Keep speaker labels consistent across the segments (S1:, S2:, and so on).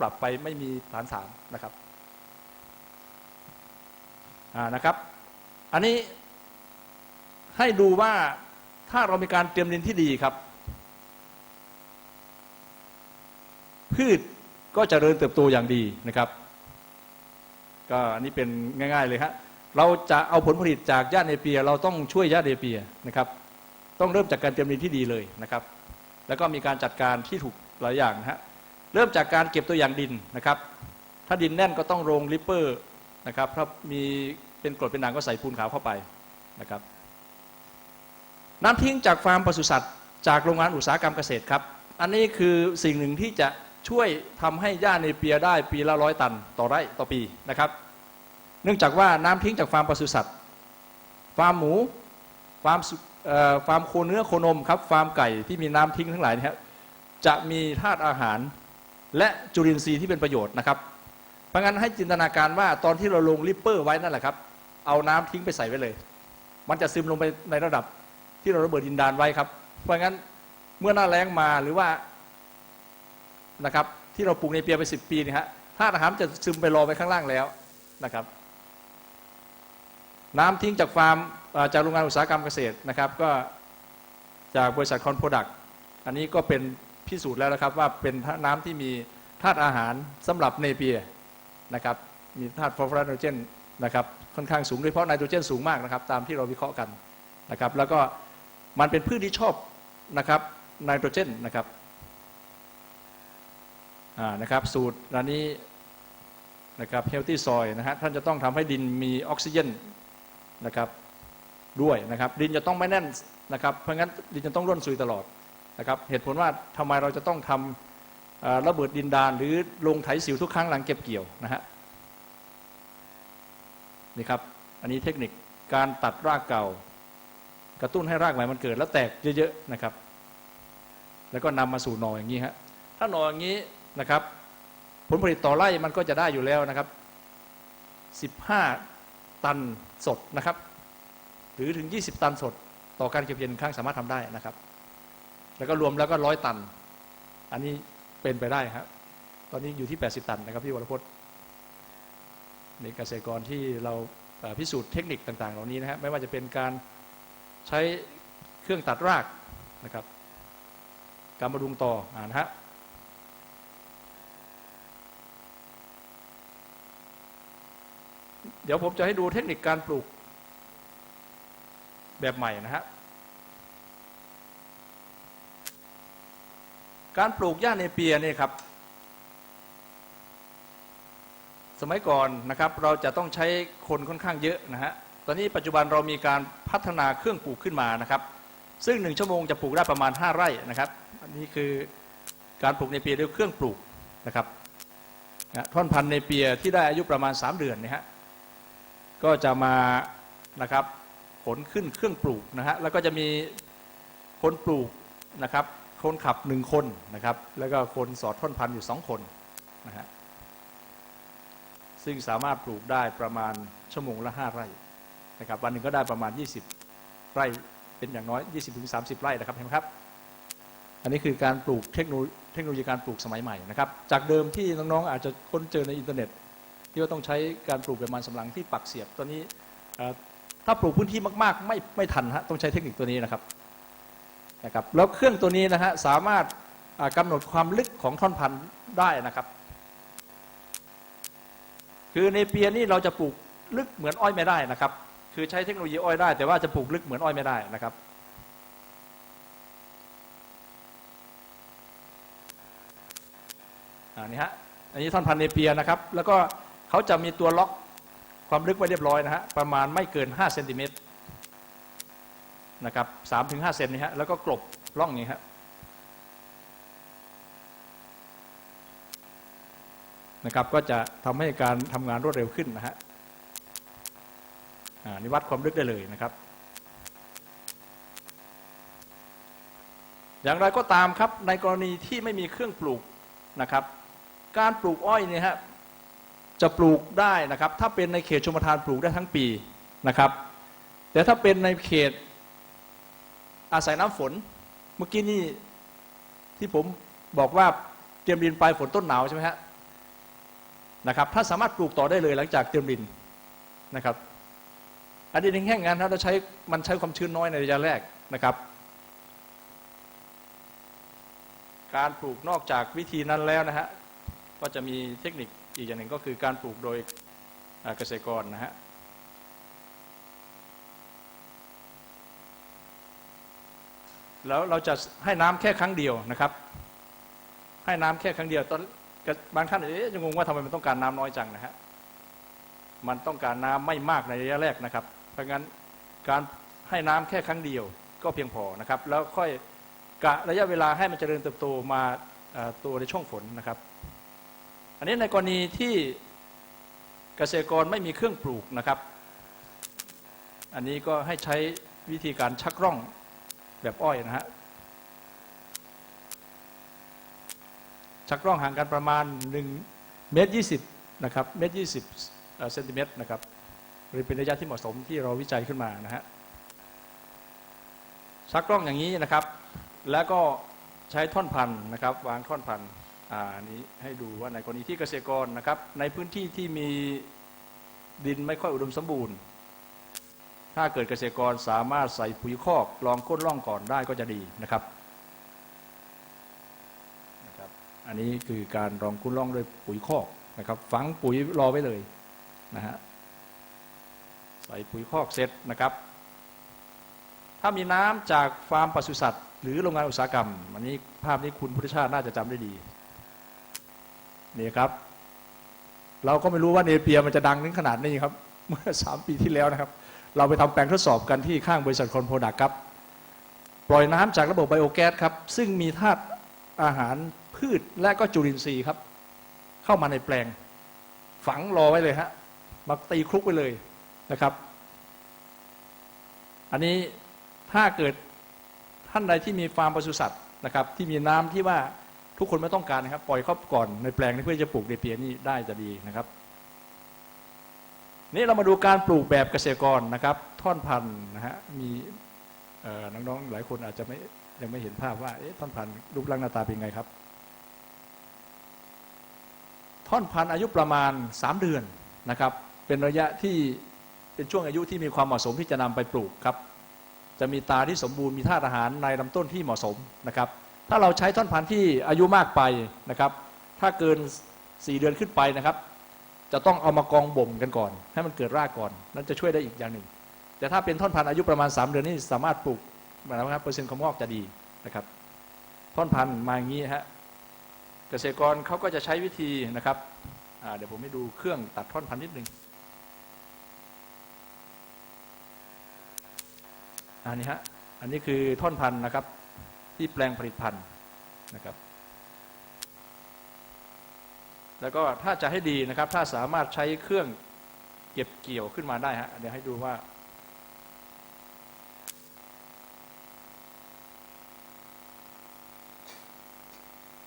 S1: ปรับไปไม่มีฐานสามนะครับอ่านะครับ อันนี้ให้ดูว่าถ้าเรามีการเตรียมดินที่ดีครับ พืชก็จะเจริญเติบโตอย่างดีนะครับก็อันนี้เป็นง่าย ๆเลยฮะเราจะเอาผลผลิตจากหญ้าเนเปีย เราต้องช่วยหญ้าเนเปียนะครับ ต้องเริ่มจากการเตรียมดินที่ดีเลยนะครับ แล้วก็มีการจัดการที่ถูกหลายอย่างนะฮะ เริ่มจากการเก็บตัวอย่างดินนะครับ ถ้าดินแน่นก็ต้องโรงลิปเปอร์นะครับถ้ามีเป็นกรดเป็นด่างก็ใส่ปูนขาวเข้าไปนะครับ น้ำทิ้งจากฟาร์มปศุสัตว์จากโรงงานอุตสาหกรรมเกษตรครับ อันนี้คือสิ่งหนึ่งที่จะช่วยทำให้หญ้าในเปียได้ปีละร้อยตันต่อไร่ต่อปีนะครับ เนื่องจากว่าน้ำทิ้งจากฟาร์มปศุสัตว์ฟาร์มหมูฟาร์มฟาร์มโคเนื้อโคนมครับฟาร์มไก่ที่มีน้ำทิ้งทั้งหลายนะครับจะมีธาตุอาหาร และจุลินทรีย์ที่เป็นประโยชน์นะครับ เพราะงั้นให้จินตนาการว่าตอนที่เราลงลิปเปอร์ไว้นั่นแหละครับ เอาน้ำทิ้งไปใส่ไว้เลย มันจะซึมลงไปในระดับที่เราระเบิดดินดานไว้ครับ เพราะงั้นเมื่อหน้าแล้งมาหรือว่านะครับที่เราปลูกในเปียไปสิปีนี่ฮะธาตุอาหารจะซึมไปรอไว้ข้างล่างแล้วนะครับ น้ำทิ้งจากฟาร์มจากโรงงานอุตสาหกรรมเกษตรนะครับ ก็จากบริษัทคอนโปรดักต์อันนี้ก็เป็น พิสูจน์แล้วนะครับว่าเป็นน้ำที่มีธาตุอาหารสำหรับเนเปียนะครับมีธาตุฟอสฟอรัสไนโตรเจนนะครับค่อนข้างสูงโดยเฉพาะไนโตรเจนสูงมากนะครับตามที่เราวิเคราะห์กันนะครับแล้วก็มันเป็นพืชที่ชอบนะครับไนโตรเจนนะครับอ่านะครับสูตรอันนี้นะครับเฮลตี้ซอยนะฮะท่านจะต้องทำให้ดินมีออกซิเจนนะครับด้วยนะครับดินจะต้องไม่แน่นนะครับเพราะงั้นดินจะต้องร่วนซุยตลอด นะครับเหตุผลว่าทำไมเราจะต้องทำเอ่อระเบิดดินดานหรือลงไถสิวทุกครั้งหลังเก็บเกี่ยวนะฮะนี่ครับอันนี้เทคนิคการตัดรากเก่า กระตุ้นให้รากใหม่มันเกิด แล้วแตกเยอะๆนะครับ แล้วก็นำมาสู่หน่ออย่างนี้ฮะถ้าหน่ออย่างนี้นะครับ ผลผลิตต่อไร่มันก็จะได้อยู่แล้วนะครับ 15 ตันสดนะครับ หรือถึง 20 ตันสด ต่อการเก็บเกี่ยวหนึ่งครั้งสามารถทำได้นะครับ แล้วก็รวมแล้วก็ร้อยตัน อันนี้เป็นไปได้ครับ ตอนนี้อยู่ที่ 80 ตันนะครับพี่วรพจน์ในเกษตรกรที่เราพิสูจน์เทคนิคต่าง ๆ เหล่านี้นะฮะไม่ว่าจะเป็นการใช้เครื่องตัดรากนะครับ การบำรุงต่ออ่านะฮะเดี๋ยวผมจะให้ดูเทคนิคการปลูกแบบใหม่นะฮะ การปลูกหญ้าเนเปียเนี่ยครับ สมัยก่อนนะครับเราจะต้องใช้คนค่อนข้างเยอะนะฮะตอนนี้ปัจจุบันเรามีการพัฒนาเครื่องปลูกขึ้นมานะครับ ซึ่งหนึ่งชั่วโมงจะปลูกได้ประมาณ 5 ไร่นะครับอันนี้คือการปลูกเนเปียด้วยเครื่องปลูกนะครับนะท่อนพันธุ์เนเปียที่ได้อายุประมาณ 3 เดือนนะฮะก็จะมานะครับขนขึ้นเครื่องปลูกนะฮะแล้วก็จะมีคนปลูกนะครับ คนขับหนึ่งคนนะครับ แล้วก็คนสอดท่อนพันอยู่สองคนนะฮะซึ่งสามารถปลูกได้ประมาณชั่วโมงละห้าไร่นะครับวันหนึ่งก็ได้ประมาณ 20 ไร่เป็นอย่างน้อย 20-30 ไร่นะครับเห็นไหมครับ อันนี้คือการปลูกเทคโนโลยีเทคโนโลยีการปลูกสมัยใหม่นะครับ จากเดิมที่น้องๆอาจจะค้นเจอในอินเทอร์เน็ต ที่ว่าต้องใช้การปลูกแบบมันสำลังที่ปักเสียบตัวนี้ถ้าปลูกพื้นที่มากๆ ไม่ไม่ทันฮะต้องใช้เทคนิคตัวนี้นะครับ นะครับแล้วเครื่องตัวนี้นะฮะสามารถอ่ากำหนดความลึกของท่อนพันธุ์ได้นะครับ คือในเปียนี่เราจะปลูกลึกเหมือนอ้อยไม่ได้นะครับ คือใช้เทคโนโลยีอ้อยได้ แต่ว่าจะปลูกลึกเหมือนอ้อยไม่ได้นะครับอันนี้ฮะอันนี้ท่อนพันธุ์เนเปียนะครับ แล้วก็เขาจะมีตัวล็อกความลึกไว้เรียบร้อยนะฮะประมาณไม่เกิน5เซนติเมตร นะครับ3ถึง5เซนนี่ฮะแล้วก็กลบร่องอย่างนี้ฮะนะครับก็จะทำให้การทำงานรวดเร็วขึ้นนะฮะอ่านี่วัดความลึกได้เลยนะครับ อย่างไรก็ตามครับในกรณีที่ไม่มีเครื่องปลูกนะครับ การปลูกอ้อยเนี่ยฮะจะปลูกได้นะครับ ถ้าเป็นในเขตชมทานปลูกได้ทั้งปีนะครับ แต่ถ้าเป็นในเขต อาศัยน้ำฝน เมื่อกี้นี่ที่ผมบอกว่าเตรียมดินปลายฝนต้นหนาวใช่ไหมฮะนะครับถ้าสามารถปลูกต่อได้เลยหลังจากเตรียมดินนะครับอันนี้แห้งงานเราใช้มันใช้ความชื้นน้อยในระยะแรกนะครับ การปลูกนอกจากวิธีนั้นแล้วนะฮะก็จะมีเทคนิคอีกอย่างหนึ่งก็คือการปลูกโดยเกษตรกรนะฮะ แล้วเราจะให้น้ำแค่ครั้งเดียวนะครับ ให้น้ำแค่ครั้งเดียวตอนบางท่านเอ๊ะจะงงว่าทำไมมันต้องการน้ำน้อยจังนะฮะมันต้องการน้ำไม่มากในระยะแรกนะครับ เพราะงั้นการให้น้ำแค่ครั้งเดียวก็เพียงพอนะครับ แล้วค่อยกะระยะเวลาให้มันเจริญเติบโตมาตัวในช่วงฝนนะครับ อันนี้ในกรณีที่เกษตรกรไม่มีเครื่องปลูกนะครับ อันนี้ก็ให้ใช้วิธีการชักร่อง แบบอ้อยนะฮะชักร่องห่างกันประมาณ1เมตร20นะครับเมตร20เอ่อเซนติเมตรนะครับหรือเป็นระยะที่เหมาะสมที่เราวิจัยขึ้นมานะฮะชักร่องอย่างนี้นะครับ แล้วก็ใช้ท่อนพันนะครับ วางท่อนพันอ่าอันนี้ให้ดูว่าในกรณีที่เกษตรกรนะครับ ในพื้นที่ที่มีดินไม่ค่อยอุดมสมบูรณ์ ถ้าเกิดเกษตรกรสามารถใส่ปุ๋ยคอกลองก้นร่องก่อนได้ก็จะดีนะครับนะครับ อันนี้คือการรองก้นร่องด้วยปุ๋ยคอกนะครับฝังปุ๋ยรอไว้เลยนะฮะใส่ปุ๋ยคอกเสร็จนะครับ ถ้ามีน้ำจากฟาร์มปศุสัตว์ หรือโรงงานอุตสาหกรรม อันนี้ภาพนี้คุณพุทธชาติน่าจะจำได้ดีนี่ครับ เราก็ไม่รู้ว่าเนเปียมันจะดังถึงขนาดนี้ครับ เมื่อสามปีที่แล้วนะครับ เราไปทำแปลงทดสอบกันที่ข้างบริษัทคอนโพดักครับ ปล่อยน้ำจากระบบไบโอแก๊สครับ ซึ่งมีธาตุอาหารพืชและก็จุลินทรีย์ครับ เข้ามาในแปลง ฝังรอไว้เลยฮะมาตีคลุกไว้เลยนะครับ อันนี้ถ้าเกิดท่านใดที่มีฟาร์มปศุสัตว์นะครับ ที่มีน้ำที่ว่าทุกคนไม่ต้องการนะครับ ปล่อยเข้าก่อนในแปลงเพื่อจะปลูกเดเปียนี่ได้จะดีนะครับ นี่เรามาดูการปลูกแบบเกษตรกรนะครับ ท่อนพันธุ์นะฮะมีน้องๆหลายคนอาจจะไม่ยังไม่เห็นภาพว่าเอ๊ะท่อนพันธุ์รูปร่างหน้าตาเป็นไงครับ ท่อนพันธุ์อายุประมาณ 3 เดือนนะครับ เป็นระยะที่เป็นช่วงอายุที่มีความเหมาะสมที่จะนำไปปลูกครับ จะมีตาที่สมบูรณ์มีธาตุอาหารในลำต้นที่เหมาะสมนะครับ ถ้าเราใช้ท่อนพันธุ์ที่อายุมากไปนะครับ ถ้าเกิน 4 เดือนขึ้นไปนะครับ จะต้องเอามากองบ่มกันก่อน ให้มันเกิดรากก่อนนั่นจะช่วยได้อีกอย่างหนึ่ง แต่ถ้าเป็นท่อนพันธุ์อายุประมาณ 3 เดือนนี่สามารถปลูกนะครับเปอร์เซ็นต์ความงอกจะดีนะครับ ท่อนพันธุ์มาอย่างนี้ฮะเกษตรกรเขาก็จะใช้วิธีนะครับเดี๋ยวผมให้ดูเครื่องตัดท่อนพันธุ์นิดนึงอันนี้ฮะอันนี้คือท่อนพันธุ์นะครับ ที่แปลงผลิตพันธุ์นะครับ แล้วก็ถ้าจะให้ดีนะครับ ถ้าสามารถใช้เครื่องเก็บเกี่ยวขึ้นมาได้ฮะเดี๋ยวให้ดูว่า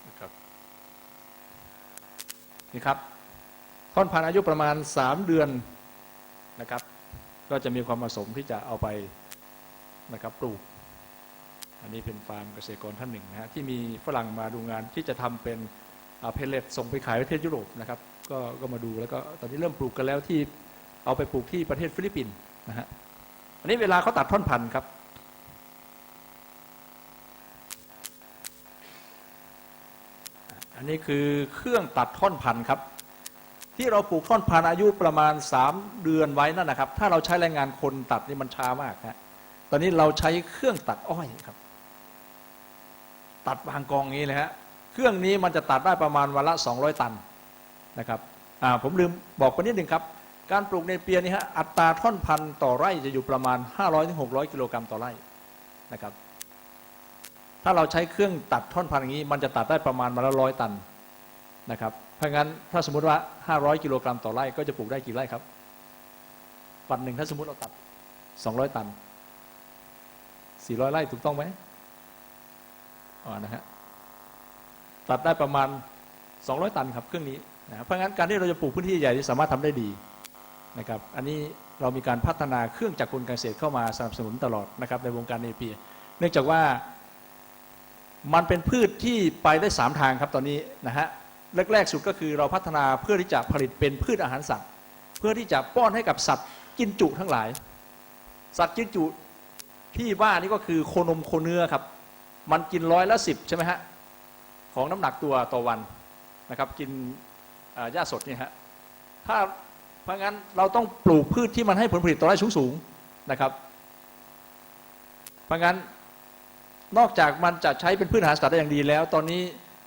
S1: นะครับนี่ครับท่อนพันอายุประมาณ 3 เดือนนะครับ ก็จะมีความผสมที่จะเอาไปนะครับปลูก อันนี้เป็นฟาร์มเกษตรกรท่านหนึ่งนะฮะที่มีฝรั่งมาดูงานที่จะทำเป็น เพลเลตส่งไปขายประเทศยุโรปนะครับก็ก็มาดูแล้วก็ตอนนี้เริ่มปลูกกันแล้วที่เอาไปปลูกที่ประเทศฟิลิปปินส์นะฮะอันนี้เวลาเขาตัดท่อนพันธุ์ครับ อันนี้คือเครื่องตัดท่อนพันธุ์ครับ ที่เราปลูกท่อนพันธุ์อายุประมาณ 3 เดือนไว้นั่นนะครับ ถ้าเราใช้แรงงานคนตัดนี่มันช้ามากฮะตอนนี้เราใช้เครื่องตัดอ้อยครับ ตัดวางกองนี้เลยฮะ เครื่องนี้มันจะตัดได้ประมาณวันละ 200 ตันนะครับผมลืมบอกไปนิดหนึ่งครับ การปลูกในเปียนี่ฮะอัตราท่อนพันธุ์ต่อไร่จะอยู่ประมาณ 500-600 กิโลกรัมต่อไร่นะครับถ้าเราใช้เครื่องตัดท่อนพันธุ์อย่างนี้ มันจะตัดได้ประมาณวันละร้อยตันนะครับเพราะงั้นถ้าสมมติว่า 500 กิโลกรัมต่อไร่ก็จะปลูกได้กี่ไร่ครับปันหนึ่งถ้าสมมติเราตัด 200 ตัน 400 ไร่ถูกต้องไหมอ๋อนะฮะ ตัดได้ประมาณ 200 ตันครับเครื่องนี้นะเพราะงั้นการที่เราจะปลูกพื้นที่ใหญ่ที่สามารถทำได้ดีนะครับอันนี้เรามีการพัฒนาเครื่องจักรกลการเกษตรเข้ามาสนับสนุนตลอดนะครับในวงการเนเปีเนื่องจากว่ามันเป็นพืชที่ไปได้สามทางครับตอนนี้นะฮะแรกๆสุดก็คือเราพัฒนาเพื่อที่จะผลิตเป็นพืชอาหารสัตว์ เพื่อที่จะป้อนให้กับสัตว์กินจุทั้งหลาย สัตว์กินจุที่ว่านี่ก็คือโคนมโคเนื้อครับ มันกินร้อยละสิบใช่ไหมฮะ ของน้ำหนักตัวต่อวันนะครับ กินหญ้าสดนี่ฮะถ้าเพราะงั้นเราต้องปลูกพืชที่มันให้ผลผลิตต่อไร่สูงๆนะครับ เพราะงั้นนอกจากมันจะใช้เป็นพืชอาหารสัตว์ได้อย่างดีแล้ว ตอนนี้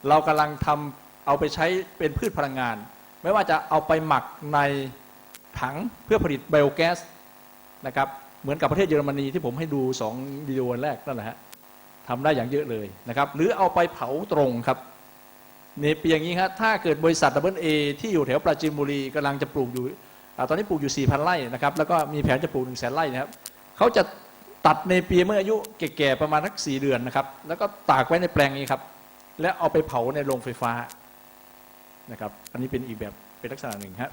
S1: เรากำลังทำเอาไปใช้เป็นพืชพลังงาน ไม่ว่าจะเอาไปหมักในถังเพื่อผลิตไบโอแก๊สนะครับเหมือนกับประเทศเยอรมนีที่ผมให้ดู 2 วิดีโอแรกนั่นแหละฮะ ทำได้อย่างเยอะเลยนะครับ หรือเอาไปเผาตรงครับในปีอย่างนี้ครับถ้าเกิดบริษัทดับเบิลเอที่อยู่แถวปราจีนบุรีกำลังจะปลูกอยู่ตอนนี้ปลูกอยู่4,000ไร่นะครับแล้วก็มีแผนจะปลูก1 0 0 0 0ไร่นะครับเขาจะตัดในปีเมื่ออายุแก่ๆประมาณสักสี่เดือนนะครับแล้วก็ตากไว้ในแปลงนี้ครับแล้วเอาไปเผาในโรงไฟฟ้านะครับอันนี้เป็นอีกแบบเป็นลักษณะหนึ่งครับ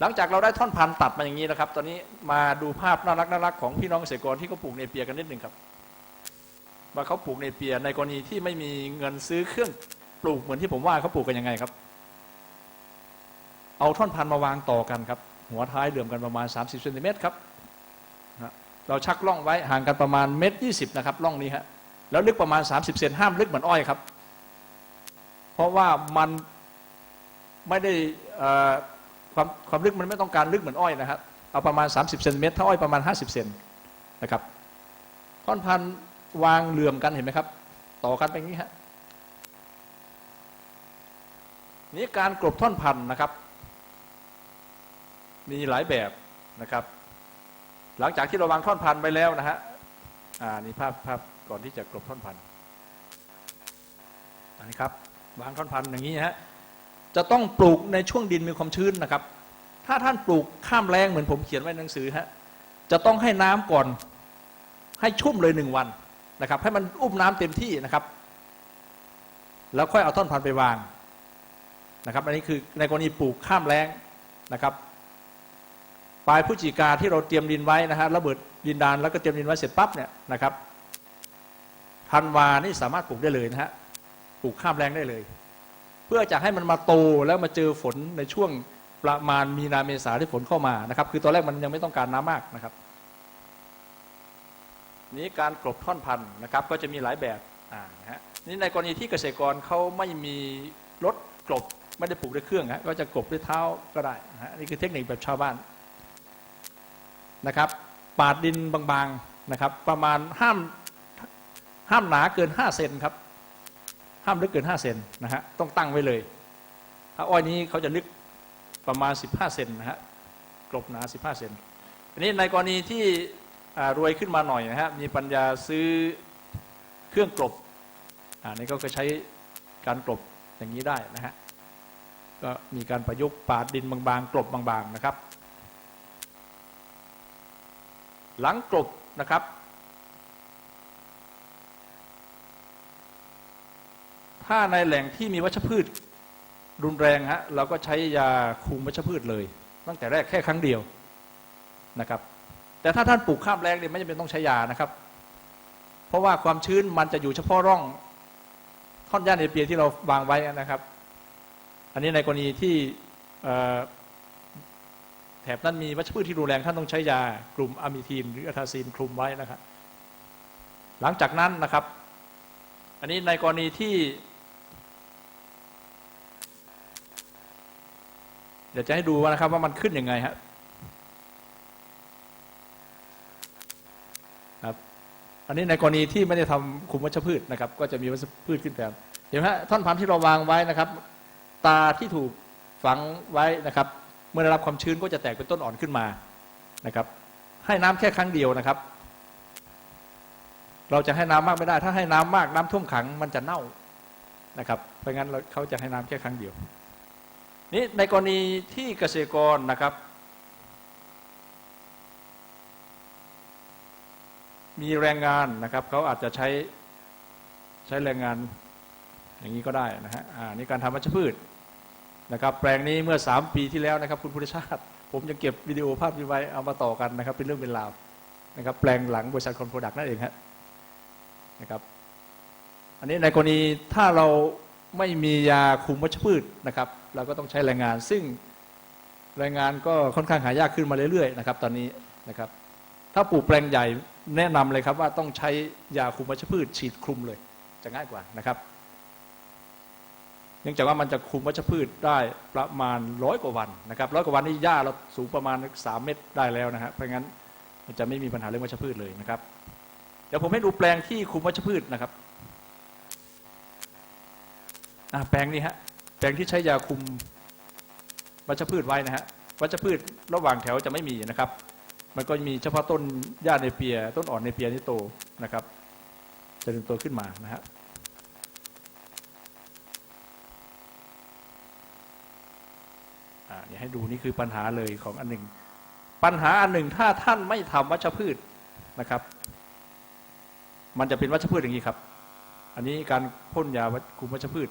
S1: หลังจากเราได้ท่อนพันธุ์ตัดมาอย่างนี้นะครับ ตอนนี้มาดูภาพน่ารักน่ารักของพี่น้องเกษตรกรที่เขาปลูกเนเปียกันนิดหนึ่งครับ ว่าเขาปลูกเนเปียในกรณีที่ไม่มีเงินซื้อเครื่องปลูกเหมือนที่ผมว่าเขาปลูกกันยังไงครับ เอาท่อนพันมาวางต่อกันครับ หัวท้ายเหลื่อมกันประมาณ 30เซนติเมตรครับเราชักล่องไว้ห่างกันประมาณเมตรยีนะครับล่องนี้ฮะแล้วลึกประมาณ 30เซนห้ามลึกเหมือนอ้อยครับ เพราะว่ามันไม่ได้ความความลึกมันไม่ต้องการลึกเหมือนอ้อยนะครับเอาประมาณ 30เซนติเมตรถ้าอ้อยประมาณ 50เซนนะครับท่อนพัน วางเหลื่อมกันเห็นไหมครับ ต่อกันไปงี้ฮะนี่การกลบท่อนพันธุ์นะครับ มีหลายแบบนะครับ หลังจากที่เราวางท่อนพันธุ์ไปแล้วนะฮะอ่านี่ภาพภาพก่อนที่จะกลบท่อนพันธุ์อันนี้ครับวางท่อนพันธุ์อย่างนี้ฮะจะต้องปลูกในช่วงดินมีความชื้นนะครับ ถ้าท่านปลูกข้ามแรงเหมือนผมเขียนไว้ในหนังสือฮะจะต้องให้น้ำก่อนให้ชุ่มเลยหนึ่งวัน นะครับ ให้มันอุ้มน้ำเต็มที่นะครับ แล้วค่อยเอาท่อนพันธุ์ไปวางนะครับ อันนี้คือในกรณีปลูกข้ามแรงนะครับปลายพฤศจิกาที่เราเตรียมดินไว้นะฮะระเบิดดินดานแล้วก็เตรียมดินไว้เสร็จปั๊บเนี่ยนะครับธันวานี่สามารถปลูกได้เลยนะฮะปลูกข้ามแรงได้เลย เพื่อจะให้มันมาโตแล้วมาเจอฝนในช่วงประมาณมีนาเมษาที่ฝนเข้ามานะครับ คือตอนแรกมันยังไม่ต้องการน้ำมากนะครับ นี้การกลบท่อนพันธุ์นะครับก็จะมีหลายแบบนะฮะนี่ในกรณีที่เกษตรกรเขาไม่มีรถกลบไม่ได้ปลูกด้วยเครื่องฮะก็จะกลบด้วยเท้าก็ได้นะฮะนี่คือเทคนิคแบบชาวบ้านนะครับปาดดินบางๆนะครับ ประมาณห้ามห้ามหนาเกิน 5 เซนครับ ห้ามลึกเกิน 5 เซนนะฮะต้องตั้งไว้เลย ถ้าอ้อยนี้เขาจะลึกประมาณ 15 เซนนะฮะกลบหนา 15 เซนอันนี้ในกรณีที่ รวยขึ้นมาหน่อยนะฮะมีปัญญาซื้อเครื่องกลบอ่านี่ก็ใช้การกลบอย่างนี้ได้นะฮะก็มีการประยุกต์ปาดดินบางๆ กลบบางๆนะครับ หลังกลบนะครับ ถ้าในแหล่งที่มีวัชพืชรุนแรงฮะเราก็ใช้ยาคุมวัชพืชเลย ตั้งแต่แรกแค่ครั้งเดียวนะครับ แต่ถ้าท่านปลูกข้ามแรงเนี่ยไม่จำเป็นต้องใช้ยานะครับ เพราะว่าความชื้นมันจะอยู่เฉพาะร่องท่อนหญ้าเนเปียที่เราวางไว้นะครับ อันนี้ในกรณีที่แถบนั้นมีวัชพืชที่รุนแรงท่านต้องใช้ยากลุ่มอะมิทีนหรืออะทาซีนคลุมไว้นะครับ หลังจากนั้นนะครับ อันนี้ในกรณีที่เดี๋ยวจะให้ดูว่านะครับว่ามันขึ้นยังไงฮะครับ อันนี้ในกรณีที่ไม่ได้ทำคุมวัชพืชนะครับ ก็จะมีวัชพืชขึ้นแทนเห็นไหมฮะท่อนพันธุ์ที่เราวางไว้นะครับ ตาที่ถูกฝังไว้นะครับ เมื่อได้รับความชื้นก็จะแตกเป็นต้นอ่อนขึ้นมานะครับ ให้น้ำแค่ครั้งเดียวนะครับ เราจะให้น้ำมากไม่ได้ ถ้าให้น้ำมากน้ำท่วมขังมันจะเน่านะครับ เพราะงั้นเราเขาจะให้น้ำแค่ครั้งเดียว นี่ในกรณีที่เกษตรกรนะครับ มีแรงงานนะครับเขาอาจจะใช้ใช้แรงงานอย่างนี้ก็ได้นะฮะอ่านี่การทำวัชพืชนะครับ แปลงนี้เมื่อ 3 ปีที่แล้วนะครับ คุณพุทธชาติ ผมยังเก็บวิดีโอภาพนี้ไว้เอามาต่อกันนะครับ เป็นเรื่องเป็นราวนะครับ แปลงหลังบริษัทคอนโปรดักต์นั่นเองฮะนะครับ อันนี้ในกรณีถ้าเราไม่มียาคุมวัชพืชนะครับ เราก็ต้องใช้แรงงาน ซึ่งแรงงานก็ค่อนข้างหายากขึ้นมาเรื่อยๆนะครับ ตอนนี้นะครับ ถ้าปลูกแปลงใหญ่ แนะนำเลยครับว่าต้องใช้ยาคุมวัชพืช ฉีดคลุมเลย จะง่ายกว่านะครับ เนื่องจากว่ามันจะคุมวัชพืชได้ประมาณร้อยกว่าวันนะครับร้อยกว่าวันนี่หญ้าเราสูงประมาณสามเมตรได้แล้วนะฮะเพราะงั้นมันจะไม่มีปัญหาเรื่องวัชพืชเลยนะครับ เดี๋ยวผมให้ดูแปลงที่คุมวัชพืชนะครับแปลงนี้ฮะแปลงที่ใช้ยาคุมวัชพืชไว้นะฮะวัชพืชระหว่างแถวจะไม่มีนะครับ มันก็มีเฉพาะต้นหญ้าในเปีย ต้นอ่อนในเปียนี่โตนะครับจะเริ่มโตขึ้นมานะฮะอ่าเดี๋ยให้ดูนี่คือปัญหาเลยของอันหนึ่ง ปัญหาอันหนึ่งถ้าท่านไม่ทำวัชพืชนะครับ มันจะเป็นวัชพืชอย่างนี้ครับ อันนี้การพ่นยาวัชคุมวัชพืช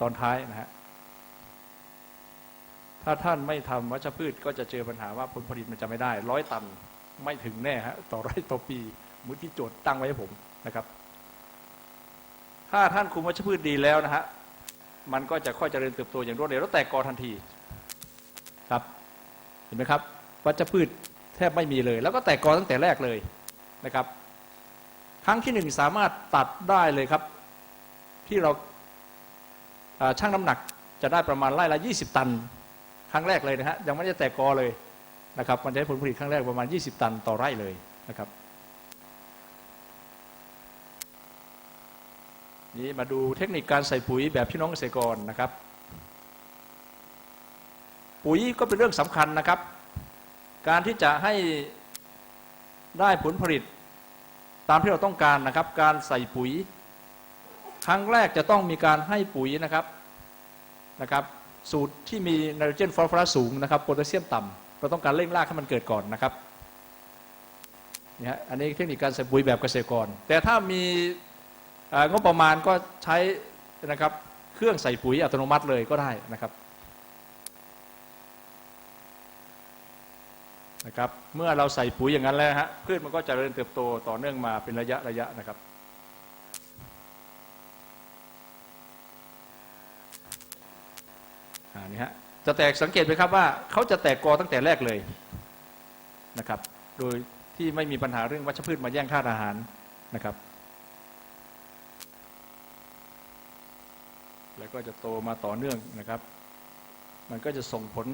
S1: ตอนท้ายนะฮะ ถ้าท่านไม่ทำวัชพืชก็จะเจอปัญหาว่าผลผลิตมันจะไม่ได้ ร้อยตันไม่ถึงแน่ฮะต่อไร่ต่อปีมือที่โจทย์ตั้งไว้ให้ผมนะครับ ถ้าท่านคุมวัชพืชดีแล้วนะฮะมันก็จะค่อยเจริญเติบโตอย่างรวดเร็วแล้วแตกกอทันทีครับ เห็นไหมครับ วัชพืชแทบไม่มีเลย แล้วก็แตกกอตั้งแต่แรกเลยนะครับ ครั้งที่หนึ่งสามารถตัดได้เลยครับ ที่เราอ่างน้ำหนักจะได้ประมาณไร่ละ 20 ตัน ครั้งแรกเลยนะฮะยังไม่ได้แตกกอเลยนะครับมันจะได้ผลผลิตครั้งแรกประมาณ 20 ตันต่อไร่เลยนะครับนี่มาดูเทคนิคการใส่ปุ๋ยแบบพี่น้องเกษตรกรนะครับ ปุ๋ยก็เป็นเรื่องสำคัญนะครับ การที่จะให้ได้ผลผลิตตามที่เราต้องการนะครับ การใส่ปุ๋ย ครั้งแรกจะต้องมีการให้ปุ๋ยนะครับนะครับ สูตรที่มีไนโตรเจนฟอสฟอรัสสูงนะครับโพแทสเซียมต่ำเราต้องการเร่งรากให้มันเกิดก่อนนะครับนี่ฮะอันนี้เทคนิคการใส่ปุ๋ยแบบเกษตรกร แต่ถ้ามีงบประมาณก็ใช้นะครับเครื่องใส่ปุ๋ยอัตโนมัติเลยก็ได้นะครับนะครับเมื่อเราใส่ปุ๋ยอย่างนั้นแล้วฮะพืชมันก็จะเริญเติบโตต่อเนื่องมาเป็นระยะระยะนะครับอ่า นี่ฮะจะแตกสังเกตไหมครับว่าเขาจะแตกกอตั้งแต่แรกเลยนะครับ โดยที่ไม่มีปัญหาเรื่องวัชพืชมาแย่งธาตุอาหารนะครับ แล้วก็จะโตมาต่อเนื่องนะครับ มันก็จะส่งผล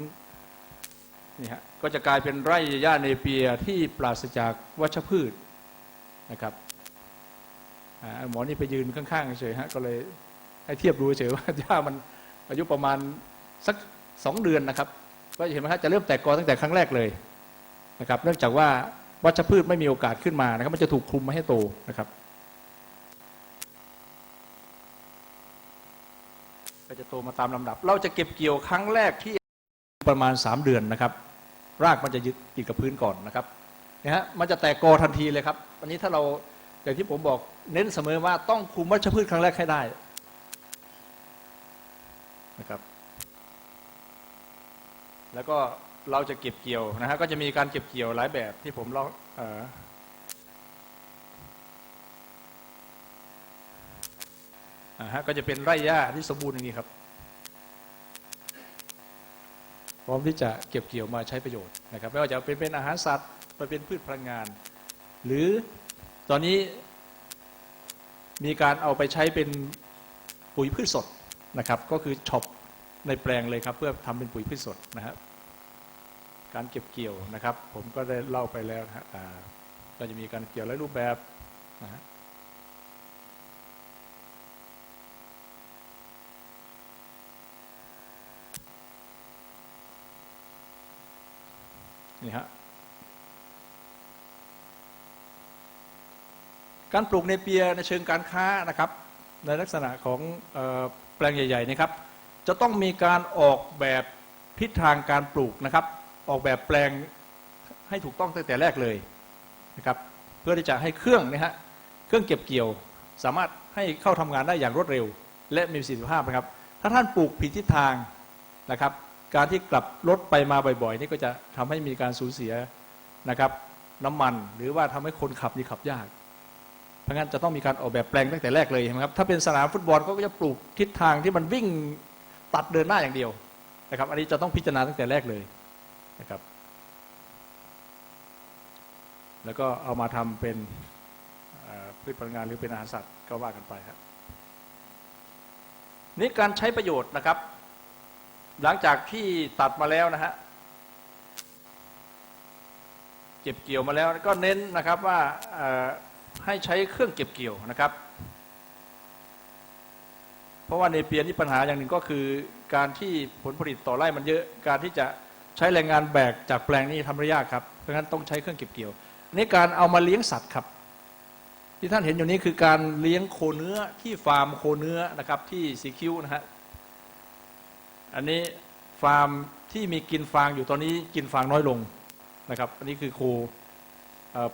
S1: นี่ฮะก็จะกลายเป็นไร่หญ้าเนเปียที่ปราศจากวัชพืชนะครับหมอนี่ไปยืนข้างๆเฉยฮะก็เลยให้เทียบดูเฉยว่าหญ้ามันอายุประมาณ สักสองเดือนนะครับก็เห็นไหมครับจะเริ่มแตกกอตั้งแต่ครั้งแรกเลยนะครับ เนื่องจากว่าวัชพืชไม่มีโอกาสขึ้นมานะครับ มันจะถูกคลุมไม่ให้โตนะครับ ก็จะโตมาตามลำดับ เราจะเก็บเกี่ยวครั้งแรกที่ประมาณ 3 เดือนนะครับ รากมันจะยึดติดกับพื้นก่อนนะครับนะฮะมันจะแตกกอทันทีเลยครับวันนี้ถ้าเราอย่างที่ผมบอกเน้นเสมอว่าต้องคุมวัชพืชครั้งแรกให้ได้นะครับ แล้วก็เราจะเก็บเกี่ยวนะฮะก็จะมีการเก็บเกี่ยวหลายแบบที่ผมเล่าฮะก็จะเป็นไร่หญ้าที่สมบูรณ์อย่างนี้ครับ พร้อมที่จะเก็บเกี่ยวมาใช้ประโยชน์นะครับไม่ว่าจะเป็นเป็นอาหารสัตว์ไปเป็นพืชพลังงาน หรือตอนนี้มีการเอาไปใช้เป็นปุ๋ยพืชสดนะครับ ก็คือช็อป ในแปลงเลยครับ เพื่อทำเป็นปุ๋ยพืชสดนะครับการเก็บเกี่ยวนะครับ ผมก็ได้เล่าไปแล้วนะฮะก็จะมีการเกี่ยวหลายรูปแบบนะฮะนี่ฮะการปลูกในเปียในเชิงการค้านะครับ ในลักษณะของออแปลงใหญ่ๆนะครับ จะต้องมีการออกแบบทิศทางการปลูกนะครับ ออกแบบแปลงให้ถูกต้องตั้งแต่แรกเลยนะครับ เพื่อที่จะให้เครื่องนะฮะเครื่องเก็บเกี่ยว สามารถให้เข้าทำงานได้อย่างรวดเร็ว และมีประสิทธิภาพนะครับ ถ้าท่านปลูกผิดทิศทางนะครับ การที่กลับรถไปมาบ่อยๆ นี่ก็จะทำให้มีการสูญเสียนะครับน้ำมันหรือว่าทำให้คนขับนี่ขับยาก เพราะงั้นจะต้องมีการออกแบบแปลงตั้งแต่แรกเลยใช่ไหมครับถ้าเป็นสนามฟุตบอลก็จะปลูกทิศทางที่มันวิ่ง ตัดเดินหน้าอย่างเดียวนะครับ อันนี้จะต้องพิจารณาตั้งแต่แรกเลยนะครับ แล้วก็เอามาทำเป็นพืชพลังงานหรือเป็นอาหารสัตว์ก็ว่ากันไปครับนี่การใช้ประโยชน์นะครับ หลังจากที่ตัดมาแล้วนะฮะเก็บเกี่ยวมาแล้วก็เน้นนะครับว่าให้ใช้เครื่องเก็บเกี่ยวนะครับ เพราะว่าในเปียนี่ปัญหาอย่างหนึ่งก็คือการที่ผลผลิตต่อไร่มันเยอะการที่จะใช้แรงงานแบกจากแปลงนี้ทำได้ยากครับเพราะฉะนั้นต้องใช้เครื่องเก็บเกี่ยวนี่การเอามาเลี้ยงสัตว์ครับ ที่ท่านเห็นอยู่นี้คือการเลี้ยงโคเนื้อที่ฟาร์มโคเนื้อนะครับที่สีคิ้วนะฮะอันนี้ฟาร์มที่มีกินฟางอยู่ตอนนี้กินฟางน้อยลงนะครับ อันนี้คือโค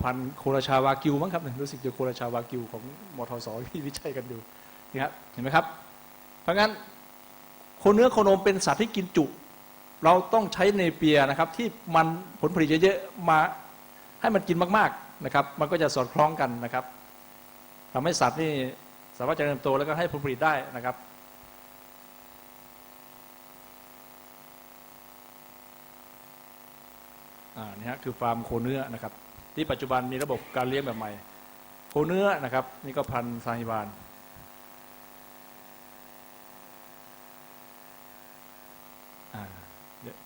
S1: พันโคราชาวากิวมั้งครับเนี่ยรู้สึกจะโคราชาวากิวของมทสที่วิจัยกันอยู่นี่ครับเห็นไหมครับ เพราะงั้นโคเนื้อโคนมเป็นสัตว์ที่กินจุ เราต้องใช้ในเปียนะครับ ที่มันผลผลิตเยอะๆมาให้มันกินมากๆนะครับ มันก็จะสอดคล้องกันนะครับทำให้สัตว์นี่สามารถเจริญเติบโตแล้วก็ให้ผลผลิตได้นะครับอ่านี่ฮะคือฟาร์มโคเนื้อนะครับ ที่ปัจจุบันมีระบบการเลี้ยงแบบใหม่ โคเนื้อนะครับ นี่ก็พันธุ์ซาฮิบานอ่าเดี๋ยว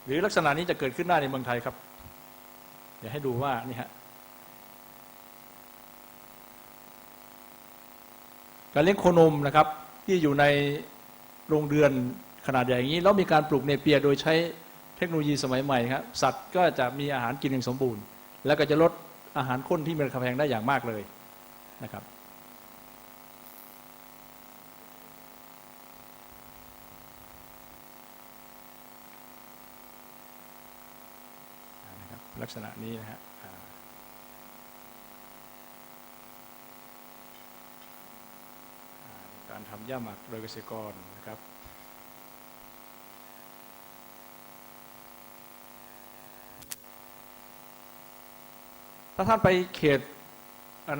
S1: หรือลักษณะนี้จะเกิดขึ้นได้ในเมืองไทยครับ เดี๋ยวให้ดูว่านี่ฮะการเลี้ยงโคนมนะครับ ที่อยู่ในโรงเรือนขนาดใหญ่อย่างนี้ แล้วมีการปลูกเนเปียโดยใช้เทคโนโลยีสมัยใหม่ครับสัตว์ก็จะมีอาหารกินอย่างสมบูรณ์ แล้วก็จะลดอาหารข้นที่มีราคาแพงได้อย่างมากเลยนะครับอ่านะครับลัก ษณะนี้นะฮะการทำหญ้าหมักโดยเกษตรกรนะครับถ้าท่านไปเขต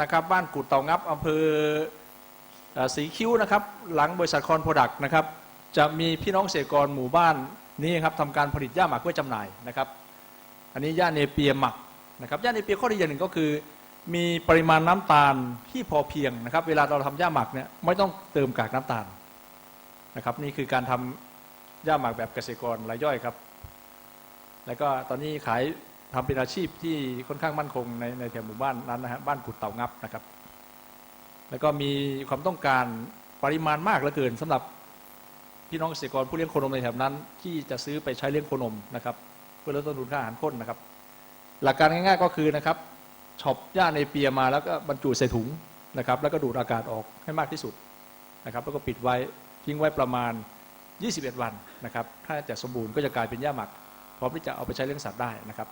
S1: นะครับบ้านกุดเตางับอำเภอสีคิ้วนะครับ หลังบริษัทคอนโปรดักต์นะครับ จะมีพี่น้องเกษตรกรหมู่บ้านนี้ครับทำการผลิตหญ้าหมักเพื่อจำหน่ายนะครับ อันนี้หญ้าเนเปียหมักนะครับหญ้าเนเปียข้อดีอย่างหนึ่งก็คือ มีปริมาณน้ำตาลที่พอเพียงนะครับ เวลาเราทำหญ้าหมักเนี่ยไม่ต้องเติมกากน้ำตาลนะครับ นี่คือการทำหญ้าหมักแบบเกษตรกรรายย่อยครับ แล้วก็ตอนนี้ขายทำเป็นอาชีพที่ค่อนข้างมั่นคงในในแถวหมู่บ้านนั้นนะฮะบ้านกุดเต่างับนะครับ แล้วก็มีความต้องการปริมาณมากเหลือเกินสำหรับพี่น้องเกษตรกรผู้เลี้ยงโคนมในแถบนั้น ที่จะซื้อไปใช้เลี้ยงโคนมนะครับ เพื่อลดต้นทุนค่าอาหารข้นนะครับ หลักการง่ายๆก็คือนะครับช็อปหญ้าในเปียมาแล้วก็บรรจุใส่ถุงนะครับ แล้วก็ดูดอากาศออกให้มากที่สุดนะครับ แล้วก็ปิดไว้ทิ้งไว้ประมาณ 21 วันนะครับ ถ้าจะสมบูรณ์ก็จะกลายเป็นหญ้าหมัก พร้อมที่จะเอาไปใช้เลี้ยงสัตว์ได้นะครับ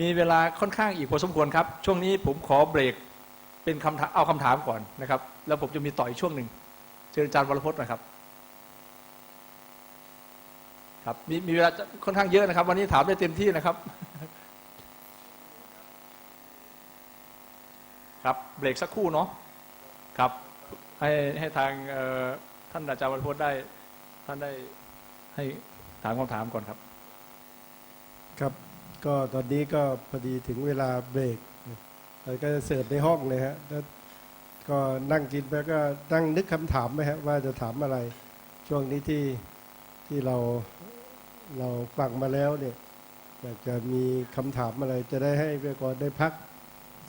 S1: มีเวลาค่อนข้างอีกพอสมควรครับ ช่วงนี้ผมขอเบรกเป็นคำถามเอาคำถามก่อนนะครับ แล้วผมจะมีต่ออีกช่วงหนึ่งเชิญอาจารย์วรพจน์นะครับ ครับมีมีเวลาค่อนข้างเยอะนะครับ วันนี้ถามได้เต็มที่นะครับ ครับเบรกสักครู่เนาะครับ ให้ให้ทางท่านอาจารย์วรพจน์ได้ ท่านได้ให้ถามคำถามก่อนครับ
S2: ครับ ก็ตอนนี้ก็พอดีถึงเวลาเบรกเราก็จะเสิร์ฟในห้องเลยฮะแล้วก็นั่งกินไปก็นั่งนึกคำถามไหมฮะว่าจะถามอะไร ช่วงนี้ที่ที่เรา เราฟังมาแล้วเนี่ยอยากจะมีคำถามอะไรจะได้ให้เพื่อนได้พัก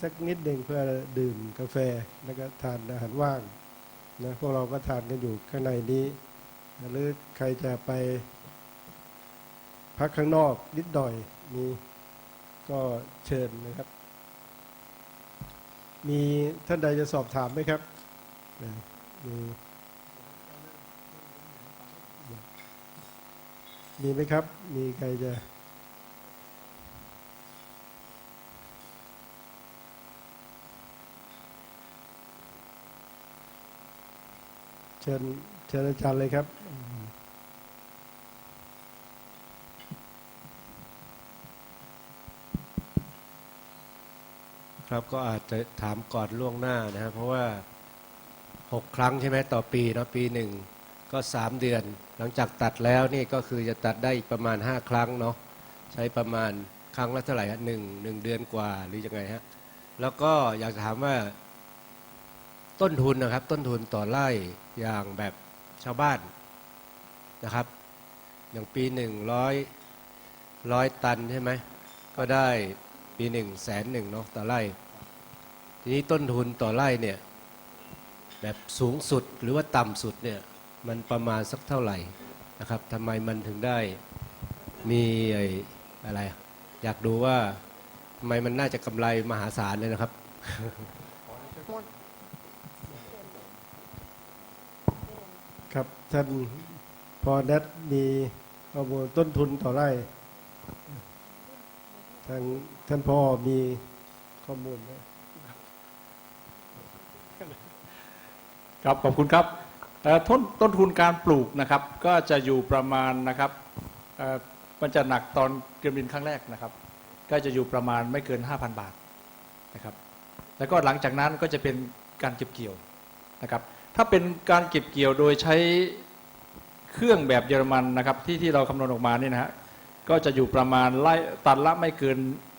S2: สักนิดหนึ่งเพื่อดื่มกาแฟแล้วก็ทานอาหารว่างนะพวกเราก็ทานกันอยู่ข้างในนี้ หรือใครจะไปพักข้างนอกนิดหน่อยมีก็เชิญนะครับ มีท่านใดจะสอบถามไหมครับนะมี มีไหมครับ มีใครจะเชิญเชิญอาจารย์เลยครับ
S3: ครับก็อาจจะถามก่อนล่วงหน้านะครับ เพราะว่า6ครั้งใช่ไหมต่อปีเนาะปีหนึ่ง ก็ 3 เดือน หลังจากตัดแล้วนี่ก็คือจะตัดได้อีกประมาณ 5 ครั้งเนาะใช้ประมาณครั้งละเท่าไหร่ฮะหนึ่งหนึ่งเดือนกว่าหรือยังไงฮะแล้วก็อยากจะถามว่าต้นทุนนะครับ ต้นทุนต่อไร่อย่างแบบชาวบ้านนะครับ อย่างปีหนึ่งร้อยร้อยตันใช่ไหมก็ได้ปีหนึ่งแสนหนึ่งเนาะต่อไร่ ทีนี้ต้นทุนต่อไร่เนี่ยแบบสูงสุดหรือว่าต่ำสุดเนี่ย มันประมาณสักเท่าไหร่นะครับทำไมมันถึงได้มีไอ้อะไร อยากดูว่าทำไมมันน่าจะกำไรมหาศาลเลยนะครับ
S2: ครับท่านพอแนทมีข้อมูลต้นทุนต่อไร่ทางท่านพ่อมีข้อมูลไหม
S1: ครับขอบคุณครับเอ่อ ต้นต้นทุนการปลูกนะครับ ก็จะอยู่ประมาณนะครับมันจะหนักตอนเตรียมดินครั้งแรกนะครับ ก็จะอยู่ประมาณไม่เกิน 5,000 บาทนะครับ แล้วก็หลังจากนั้นก็จะเป็นการเก็บเกี่ยวนะครับ ถ้าเป็นการเก็บเกี่ยวโดยใช้เครื่องแบบเยอรมันนะครับ ที่ที่เราคำนวณออกมานี่นะฮะก็จะอยู่ประมาณไล่ตันละไม่เกิน